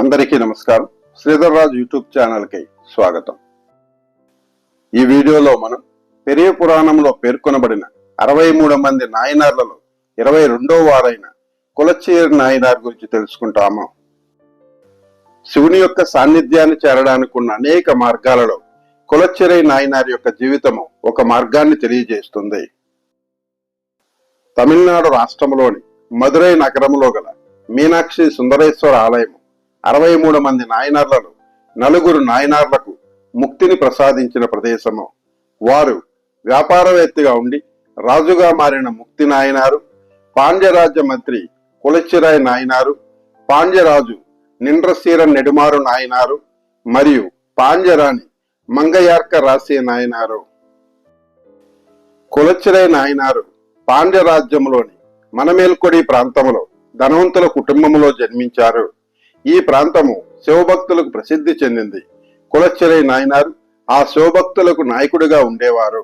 అందరికీ నమస్కారం. శ్రీధర్ రాజు యూట్యూబ్ ఛానల్కి స్వాగతం. ఈ వీడియోలో మనం పెరియ పురాణంలో పేర్కొనబడిన అరవై మూడు మంది నాయనార్లలో ఇరవై రెండో వారైన కులచేరు నాయనార్ గురించి తెలుసుకుంటాము? శివుని యొక్క సాన్నిధ్యాన్ని చేరడానికి ఉన్న అనేక మార్గాలలో కులచెరై నాయనార్ యొక్క జీవితము ఒక మార్గాన్ని తెలియజేస్తుంది. తమిళనాడు రాష్ట్రంలోని మధురై నగరంలో గల మీనాక్షి సుందరేశ్వర ఆలయము అరవై మూడు మంది నాయనార్లను నలుగురు నాయనార్లకు ముక్తిని ప్రసాదించిన ప్రదేశము. వారు వ్యాపారవేత్తగా ఉండి రాజుగా మారిన ముక్తి నాయనారు పాండ్యరాజ్య మంత్రి కులచిరాయ్ నాయనారు పాండ్యరాజు నిండ్రసీర నెడుమారు నాయనారు మరియు పాండ్యరాణి మంగయార్క రాసే నాయనారు. కులచిరై నాయనారు పాండ్యరాజ్యంలోని మనమేల్కొడి ప్రాంతంలో ధనవంతుల కుటుంబంలో జన్మించారు. ఈ ప్రాంతము శివభక్తులకు ప్రసిద్ధి చెందింది. కులచెరై నాయనారు ఆ శివభక్తులకు నాయకుడిగా ఉండేవారు.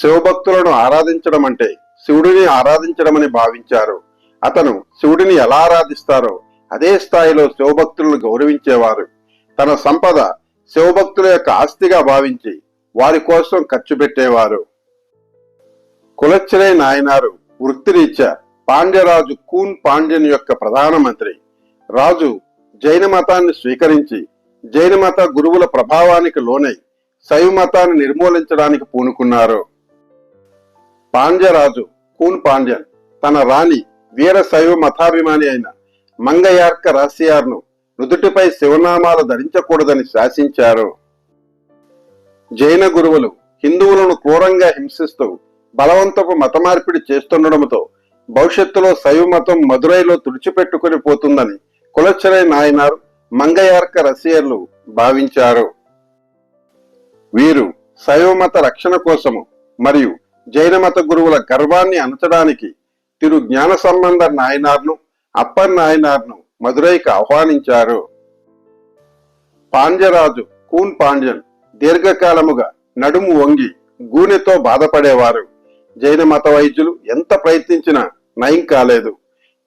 శివభక్తులను ఆరాధించడం అంటే శివుడిని ఆరాధించడమని భావించారు. అతను శివుడిని ఎలా ఆరాధిస్తారో అదే స్థాయిలో శివభక్తులను గౌరవించేవారు. తన సంపద శివభక్తుల యొక్క ఆస్తిగా భావించి వారి కోసం ఖర్చు పెట్టేవారు. కులచ్చిరై నాయనారు వృత్తిరీత్యా పాండ్యరాజు కూన్ పాండ్యన్ యొక్క ప్రధానమంత్రి. రాజు జైన మతాన్ని స్వీకరించి జైన మత గురువుల ప్రభావానికి లోనై శైవ మతాన్ని నిర్మూలించడానికి పూనుకున్నారు. పాండ్యరాజు కూన్ పాండ్యన్ తన రాణి వీర శైవ మతాభిమాని అయిన మంగయార్క రాసియార్ను నుదుటిపై శివనామాలు ధరించకూడదని శాసించారు. జైన గురువులు హిందువులను క్రూరంగా హింసిస్తూ బలవంతపు మత మార్పిడి చేస్తుండటంతో భవిష్యత్తులో శైవ మతం మదురైలో తుడిచిపెట్టుకుని పోతుందని కులచ్చరై నాయనారు మంగయార్క రసియర్లు భావించారు. వీరు శైవమత రక్షణ కోసము మరియు జైన మత గురువుల గర్వాన్ని అణచడానికి తిరు జ్ఞాన సంబంధ నాయనార్ను అప్పర్ నాయనార్ను మదురైకి ఆహ్వానించారు. పాండ్యరాజు కూన్ పాండ్యన్ దీర్ఘకాలముగా నడుము వంగి గూనెతో బాధపడేవారు. జైన మత వైద్యులు ఎంత ప్రయత్నించినా నయం కాలేదు.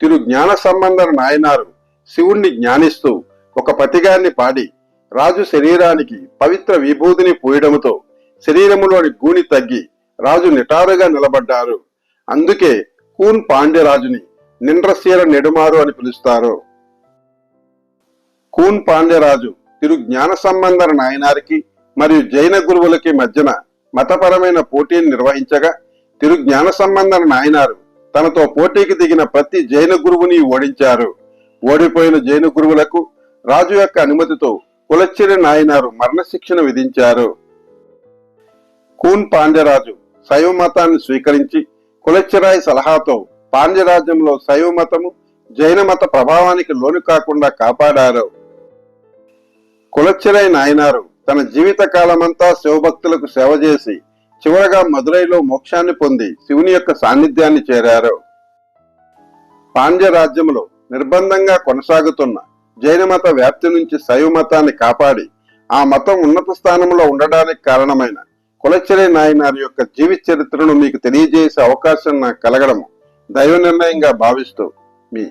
తిరు జ్ఞాన సంబంధన నాయనారు శివుణ్ణి జ్ఞానిస్తూ ఒక పతిగాన్ని పాడి రాజు శరీరానికి పవిత్ర విభూతిని పూయడంతో శరీరములోని గూని తగ్గి రాజు నిటారుగా నిలబడ్డారు. అందుకే కూన్ పాండ్యరాజుని నిండ్రశీల నెడుమారు అని పిలుస్తారు. కూన్ పాండ్యరాజు తిరు జ్ఞాన సంబంధన నాయనారికి మరియు జైన గురువులకి మధ్యన మతపరమైన పోటీని నిర్వహించగా తిరు జ్ఞాన సంబంధ నాయనారు. తనతో పోటీకి దిగిన ప్రతి జైన గురువుని ఓడించారు. ఓడిపోయిన జైన గురువులకు రాజు యొక్క అనుమతితో కులచ్చిరి నాయనారు మరణశిక్షణ విధించారు. కూన్ పాండ్యరాజు శైవ మతాన్ని స్వీకరించి కులచ్చిరాయి సలహాతో పాండ్యరాజ్యంలో శైవ మతము జైన మత ప్రభావానికి లోను కాకుండా కాపాడారు. కులచ్చిరాయి నాయనారు తన జీవిత కాలమంతా శివభక్తులకు సేవ చేసి చివరగా మదురైలో మోక్షాన్ని పొంది శివుని యొక్క సాన్నిధ్యాన్ని చేరారు. పాండ్య రాజ్యంలో నిర్బంధంగా కొనసాగుతున్న జైన మత వ్యాప్తి నుంచి శైవ మతాన్ని కాపాడి ఆ మతం ఉన్నత స్థానంలో ఉండడానికి కారణమైన కులచిరై నాయనారి యొక్క జీవిత చరిత్రను మీకు తెలియజేసే అవకాశం నాకు కలగడము దైవ నిర్ణయంగా భావిస్తూ మీ